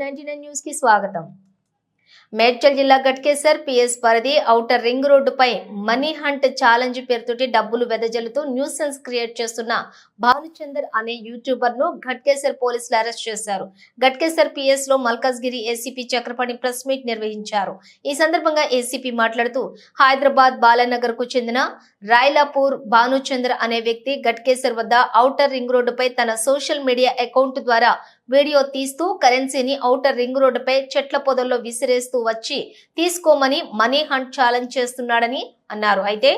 Ninety న్యూస్కి స్వాగతం. మేడ్చల్ జిల్లా గట్కేసర్ పిఎస్ పరిధి ఔటర్ రింగ్ రోడ్డుపై మనీ హంట్ ఛాలెంజ్ పేరుతోటి డబ్బులు వెదజల్లుతూ న్యూసెన్స్ క్రియేట్ చేస్తున్న భానుచందర్ అనే యూట్యూబర్ను ఘట్కేసర్ పోలీసులు అరెస్ట్ చేశారు. Ghatkesar పిఎస్లో Malkajgiri A C P Chakrapani press meet నిర్వహించారు. ఈ సందర్భంగా ఏసీపీ మాట్లాడుతూ హైదరాబాద్ బాలానగర్కు చెందిన రాయలాపూర్ భానుచందర్ అనే వ్యక్తి ఘట్కేసర్ వద్ద ఔటర్ రింగ్ రోడ్డుపై తన సోషల్ మీడియా అకౌంట్ ద్వారా వీడియో తీస్తూ కరెన్సీని ఔటర్ రింగ్ రోడ్డుపై చెట్ల పొదల్లో విసిరేస్తూ వచ్చి తీసుకోమని మనీ హంట్ ఛాలెంజ్ చేస్తున్నాడని అన్నారు. అయితే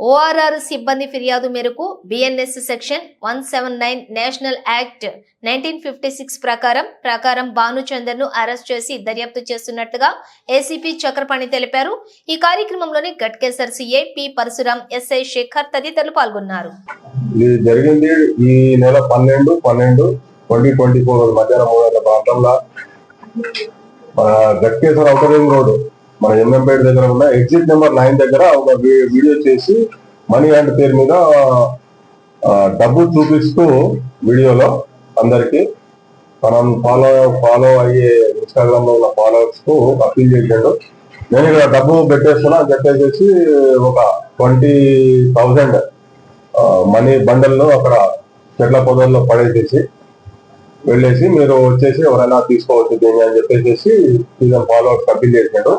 ఓఆర్ఆర్ సిబ్బంది ఫిర్యాదు మేరకు B N S section one seven nine national act nineteen fifty six ప్రకారం ప్రకారం భానుచందర్ను అరెస్ట్ చేసి దర్యాప్తు చేస్తున్నట్టుగా ఏసీపీ చక్రపాణి తెలిపారు. ఈ కార్యక్రమంలోని Ghatkesar C A P Parashuram S I Shekar తదితరులు పాల్గొన్నారు. జరిగింది ఈ నెల పన్నెండు పన్నెండు ట్వంటీ ట్వంటీ ఫోర్ మధ్యాహ్నం మూడు గంటల ప్రాంతంలో మన గట్కేశ్వర ఔటర్ రింగ్ రోడ్ మన ఎంఎంపేట దగ్గర ఉన్న ఎగ్జిట్ నెంబర్ నైన్ దగ్గర ఒక వీడియో చేసి మనీ హ్యాండ్ పేరు మీద డబ్బు చూపిస్తూ వీడియోలో అందరికి మనం ఫాలో ఫాలో అయ్యే ఇన్స్టాగ్రామ్లో ఉన్న ఫాలోవర్స్కు అప్పీల్ చేశాడు. నేను ఇక్కడ డబ్బు పెట్టేస్తున్నా పెట్టేసేసి ఒక ట్వంటీ థౌజండ్ మనీ బండల్లో అక్కడ చెట్ల పొదల్లో పడేసేసి వెళ్ళేసి మీరు వచ్చేసి ఎవరైనా తీసుకోవచ్చు దీన్ని అని చెప్పేసి సీజన్ ఫాలోవర్స్ అప్పీల్ చేశాడు.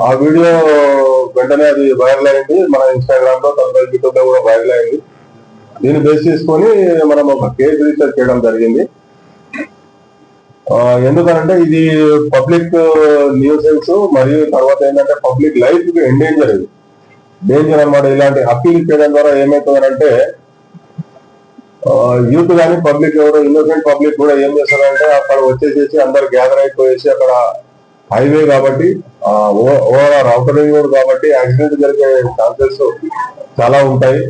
ఆ, వీడియో వెంటనే అది వైరల్ అయింది. మన ఇన్స్టాగ్రామ్లో తర్వాత యూట్యూబ్లో కూడా వైరల్ అయింది. దీన్ని బేస్ చేసుకొని మనం ఒక కేసు రిజిస్టర్ చేయడం జరిగింది. ఎందుకంటే ఎందుకనంటే ఇది పబ్లిక్ న్యూసెన్స్ మరియు తర్వాత ఏంటంటే పబ్లిక్ లైఫ్కి ఎండేంజర్ ఇది. డేంజర్ అన్నమాట. ఇలాంటి అప్పీల్ చేయడం ద్వారా ఏమవుతుందంటే యూత్ కానీ పబ్లిక్ ఎవరు ఇన్నోసెంట్ పబ్లిక్ కూడా ఏం చేస్తారంటే అక్కడ వచ్చేసేసి అందరు గ్యాదర్ అయిపోయేసి అక్కడ హైవే కాబట్టి ఓవరాల్ అవుటర్ రింగ్ రోడ్ కాబట్టి యాక్సిడెంట్ జరిగే ఛాన్సెస్ చాలా ఉంటాయి.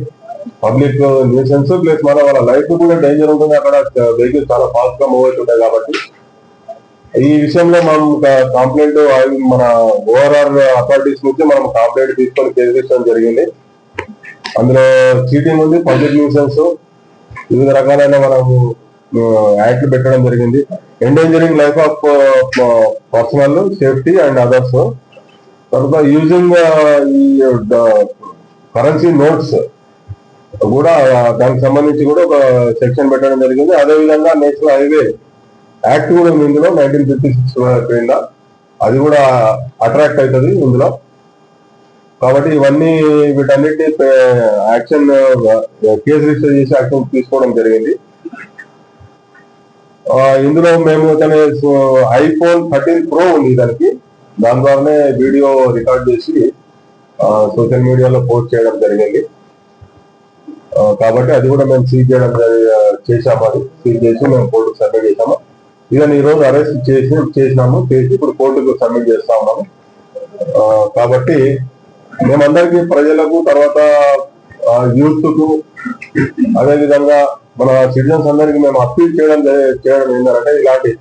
పబ్లిక్ న్యూసెన్స్ ప్లస్ మన వాళ్ళ లైఫ్ కూడా డేంజర్ ఉంటుంది. అక్కడ వెహికల్ చాలా ఫాస్ట్గా మూవ్ అవుతుంటాయి కాబట్టి. ఈ విషయంలో మనం కంప్లైంట్ మన ఓఆర్ఆర్ అథారిటీస్ నుంచి మనం కంప్లైంట్ తీసుకొని కేసు తీసుకోవడం జరిగింది. అందులో చీటింగ్ ఉంది పబ్లిక్ న్యూసెన్స్. వివిధ రకాలైన మనము యాక్ట్లు పెట్టడం జరిగింది. Endangering life of personal safety and others. తర్వాత యూజింగ్ ఈ కరెన్సీ నోట్స్ కూడా దానికి సంబంధించి కూడా ఒక సెక్షన్ పెట్టడం జరిగింది. అదే విధంగా నేషనల్ హైవే యాక్ట్ కూడా ఉంది ఇందులో నైన్టీన్ ఫిఫ్టీ సిక్స్ కింద అది కూడా అట్రాక్ట్ అవుతుంది ఇందులో. కాబట్టి ఇవన్నీ వీటన్నిటిని యాక్షన్ కేసు రిజిస్టర్ చేసి యాక్షన్ తీసుకోవడం జరిగింది. ఇందులో మేము తన ఐఫోన్ థర్టీన్ ప్రో ఉంది దానికి దాని ద్వారానే వీడియో రికార్డ్ చేసి సోషల్ మీడియాలో పోస్ట్ చేయడం జరిగింది. కాబట్టి అది కూడా మేము సీజ్ చేయడం చేశాము అది. సీజ్ చేసి మేము కోర్టుకు సబ్మిట్ చేశాము. ఇదని ఈరోజు అరెస్ట్ చేసి చేసినాము. చేసి ఇప్పుడు కోర్టుకు సబ్మిట్ చేస్తా ఉన్నాము. కాబట్టి మేమందరికీ ప్రజలకు తర్వాత యూత్కు అదేవిధంగా మన సిటిజన్స్ అందరికి మేము అప్పీల్ చేయడం చేయడం ఏంటంటే ఇలాంటి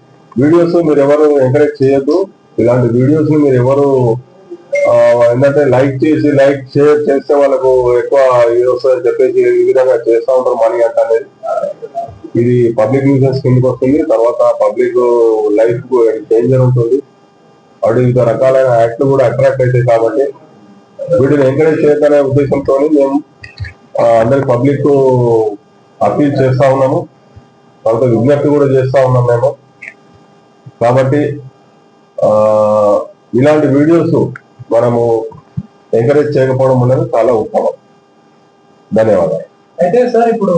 వీడియోస్ మీరు ఎవరు ఎంకరేజ్ చేయొద్దు. ఇలాంటి వీడియోస్ మీరు ఎవరు ఏంటంటే లైక్ చేసి లైక్ షేర్ చేస్తే వాళ్ళకు ఎక్కువ ఇది వస్తుందని చెప్పేసి ఈ విధంగా చేస్తూ ఉంటారు మనీ అంటే అనేది. ఇది పబ్లిక్ న్యూసెన్స్ కిందకి వస్తుంది. తర్వాత పబ్లిక్ లైఫ్కు డేంజర్ ఉంటుంది. అటు వివిధ రకాలైన యాక్ట్లు కూడా అట్రాక్ట్ అవుతాయి కాబట్టి వీటిని ఎంకరేజ్ చేయాలనే ఉద్దేశంతో మేము అందరి అందరికి పబ్లిక్ అప్పీల్ చేస్తా ఉన్నాము. వాళ్ళతో విజ్ఞప్తి కూడా చేస్తా ఉన్నాం మేము. కాబట్టి ఇలాంటి వీడియోస్ మనము ఎంకరేజ్ చేయకపోవడం అనేది చాలా ఉత్తమం. ధన్యవాదాలు. అయితే సార్ ఇప్పుడు